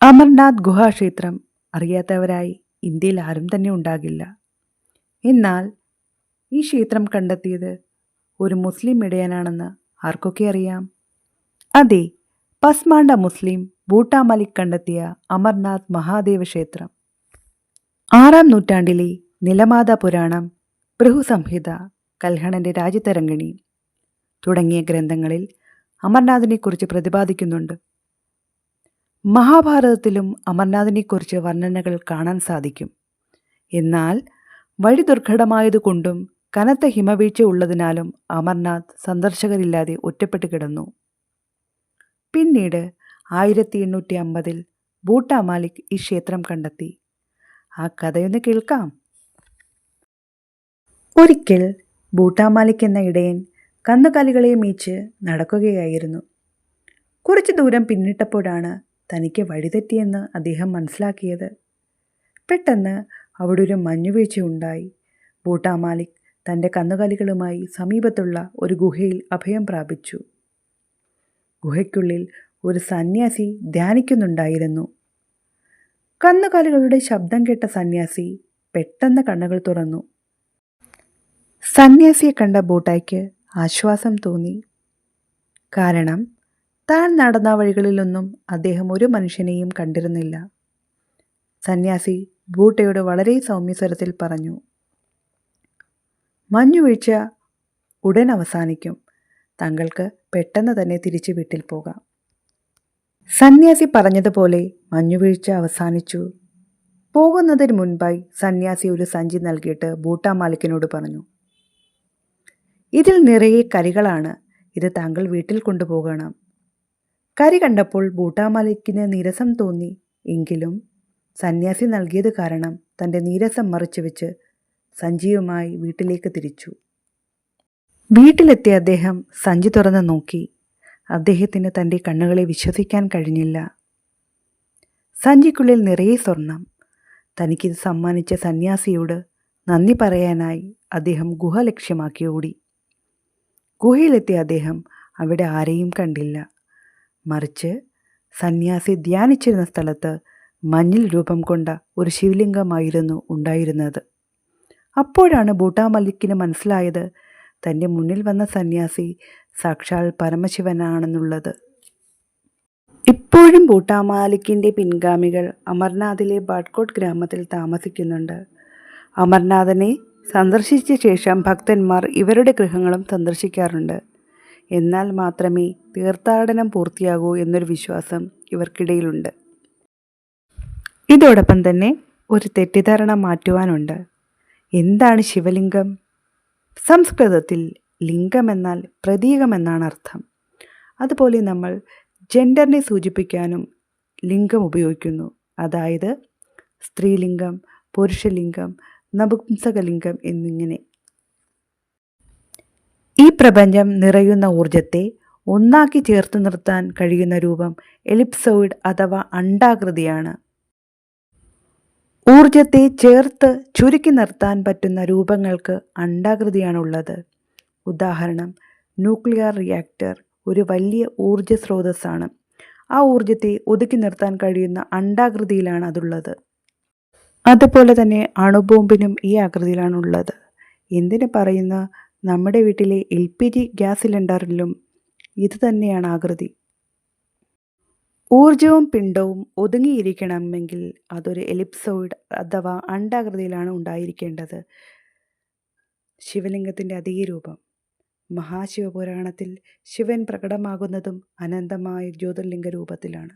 അമർനാഥ് ഗുഹാക്ഷേത്രം അറിയാത്തവരായി ഇന്ത്യയിൽ ആരും തന്നെ ഉണ്ടാകില്ല. എന്നാൽ ഈ ക്ഷേത്രം കണ്ടെത്തിയത് ഒരു മുസ്ലിം ഇടയനാണെന്ന് ആർക്കൊക്കെ അറിയാം? അതെ പസ്മാണ്ട മുസ്ലിം ബൂട്ടാ മലിക് കണ്ടെത്തിയ അമർനാഥ് മഹാദേവ ക്ഷേത്രം. ആറാം നൂറ്റാണ്ടിലെ നിലമാത പുരാണം ബൃഹുസംഹിത കൽഹണന്റെ രാജ്യതരംഗിണി തുടങ്ങിയ ഗ്രന്ഥങ്ങളിൽ അമർനാഥിനെക്കുറിച്ച് പ്രതിപാദിക്കുന്നുണ്ട്. മഹാഭാരതത്തിലും അമർനാഥിനെക്കുറിച്ച് വർണനകൾ കാണാൻ സാധിക്കും. എന്നാൽ വഴി ദുർഘടമായതുകൊണ്ടും കനത്ത ഹിമവീഴ്ച ഉള്ളതിനാലും അമർനാഥ് സന്ദർശകരില്ലാതെ ഒറ്റപ്പെട്ട് കിടന്നു. പിന്നീട് ആയിരത്തി എണ്ണൂറ്റി അമ്പതിൽ ബൂട്ടാ മാലിക് ഈ ക്ഷേത്രം കണ്ടെത്തി. ആ കഥയൊന്ന് കേൾക്കാം. ഒരിക്കൽ ബൂട്ടാമാലിക് എന്ന ഇടയൻ കന്നുകാലികളെ മീച്ച് നടക്കുകയായിരുന്നു. കുറച്ചു ദൂരം പിന്നിട്ടപ്പോഴാണ് തനിക്ക് വഴിതെറ്റിയെന്ന് അദ്ദേഹം മനസ്സിലാക്കിയത്. പെട്ടെന്ന് അവിടെ ഒരു മഞ്ഞുവീഴ്ച ഉണ്ടായി. ബൂട്ടാ മാലിക് തന്റെ കന്നുകാലികളുമായി സമീപത്തുള്ള ഒരു ഗുഹയിൽ അഭയം പ്രാപിച്ചു. ഗുഹയ്ക്കുള്ളിൽ ഒരു സന്യാസി ധ്യാനിക്കുന്നുണ്ടായിരുന്നു. കന്നുകാലികളുടെ ശബ്ദം കേട്ട സന്യാസി പെട്ടെന്ന് കണ്ണുകൾ തുറന്നു. സന്യാസിയെ കണ്ട ബൂട്ടായ്ക്ക് ആശ്വാസം തോന്നി. കാരണം താൻ നടന്ന വഴികളിലൊന്നും അദ്ദേഹം ഒരു മനുഷ്യനെയും കണ്ടിരുന്നില്ല. സന്യാസി ബൂട്ടയോട് വളരെ സൗമ്യസ്വരത്തിൽ പറഞ്ഞു മഞ്ഞുവീഴ്ച ഉടൻ അവസാനിക്കും. താങ്കൾക്ക് പെട്ടെന്ന് തന്നെ തിരിച്ചു വീട്ടിൽ പോകാം. സന്യാസി പറഞ്ഞതുപോലെ മഞ്ഞുവീഴ്ച അവസാനിച്ചു. പോകുന്നതിന് മുൻപായി സന്യാസി ഒരു സഞ്ചി നൽകിയിട്ട് ബൂട്ടാ മാലിക്കിനോട് പറഞ്ഞു ഇതിൽ നിറയെ കരികളാണ്. ഇത് താങ്കൾ വീട്ടിൽ കൊണ്ടുപോകണം. കരി കണ്ടപ്പോൾ ബൂട്ടാമലയ്ക്കിന് നീരസം തോന്നി. എങ്കിലും സന്യാസി നൽകിയത് കാരണം തന്റെ നീരസം മറിച്ചു വെച്ച് സഞ്ജീവുമായി വീട്ടിലേക്ക് തിരിച്ചു. വീട്ടിലെത്തിയ അദ്ദേഹം സഞ്ചി തുറന്ന് നോക്കി. അദ്ദേഹത്തിന് തന്റെ കണ്ണുകളെ വിശ്വസിക്കാൻ കഴിഞ്ഞില്ല. സഞ്ചിക്കുള്ളിൽ നിറയെ സ്വർണം. തനിക്കിത് സമ്മാനിച്ച സന്യാസിയോട് നന്ദി പറയാനായി അദ്ദേഹം ഗുഹ ലക്ഷ്യമാക്കി ഓടി. ഗുഹയിലെത്തിയ അദ്ദേഹം അവിടെ ആരെയും കണ്ടില്ല. മറിച്ച് സന്യാസി ധ്യാനിച്ചിരുന്ന സ്ഥലത്ത് മഞ്ഞിൽ രൂപം കൊണ്ട ഒരു ശിവലിംഗമായിരുന്നു ഉണ്ടായിരുന്നത്. അപ്പോഴാണ് ബൂട്ടാ മലിക്കിന് മനസ്സിലായത് തന്റെ മുന്നിൽ വന്ന സന്യാസി സാക്ഷാൽ പരമശിവനാണെന്നുള്ളത്. ഇപ്പോഴും ബൂട്ടാമാലിക്കിന്റെ പിൻഗാമികൾ അമർനാഥിലെ ബാഡ്കോട്ട് ഗ്രാമത്തിൽ താമസിക്കുന്നുണ്ട്. അമർനാഥനെ സന്ദർശിച്ച ശേഷം ഭക്തന്മാർ ഇവരുടെ ഗൃഹങ്ങളും സന്ദർശിക്കാറുണ്ട്. എന്നാൽ മാത്രമേ തീർത്ഥാടനം പൂർത്തിയാകൂ എന്നൊരു വിശ്വാസം ഇവർക്കിടയിലുണ്ട്. ഇതോടൊപ്പം തന്നെ ഒരു തെറ്റിദ്ധാരണ മാറ്റുവാനുണ്ട്. എന്താണ് ശിവലിംഗം? സംസ്കൃതത്തിൽ ലിംഗം എന്നാൽ പ്രതീകമെന്നാണ് അർത്ഥം. അതുപോലെ നമ്മൾ ജെൻഡറിനെ സൂചിപ്പിക്കാനും ലിംഗം ഉപയോഗിക്കുന്നു. അതായത് സ്ത്രീലിംഗം പുരുഷലിംഗം നപുംസകലിംഗം എന്നിങ്ങനെ. ഈ പ്രപഞ്ചം നിറയുന്ന ഊർജത്തെ ഒന്നാക്കി ചേർത്ത് നിർത്താൻ കഴിയുന്ന രൂപം എലിപ്സോയിഡ് അഥവാ അണ്ടാകൃതിയാണ് ഊർജത്തെ ചേർത്ത് ചുരുക്കി നിർത്താൻ പറ്റുന്ന രൂപങ്ങൾക്ക് അണ്ടാകൃതിയാണുള്ളത് ഉദാഹരണം ന്യൂക്ലിയർ റിയാക്ടർ ഒരു വലിയ ഊർജ സ്രോതസ്സാണ്. ആ ഊർജത്തെ ഒതുക്കി നിർത്താൻ കഴിയുന്ന അണ്ടാകൃതിയിലാണ് അതുള്ളത്. അതുപോലെ തന്നെ അണുബോംബിനും ഈ ആകൃതിയിലാണുള്ളത്. എന്തിനു പറയുന്ന നമ്മുടെ വീട്ടിലെ എൽ പി ജി ഗ്യാസ് സിലിണ്ടറിലും ഇത് തന്നെയാണ് ആകൃതി. ഊർജവും പിണ്ടവും ഒതുങ്ങിയിരിക്കണമെങ്കിൽ അതൊരു എലിപ്സോയിഡ് അഥവാ അണ്ടാകൃതിയിലാണ് ഉണ്ടായിരിക്കേണ്ടത്. ശിവലിംഗത്തിന്റെ അതേ രൂപം മഹാശിവപുരാണത്തിൽ ശിവൻ പ്രകടമാകുന്നതും അനന്തമായ ജ്യോതിർലിംഗ രൂപത്തിലാണ്.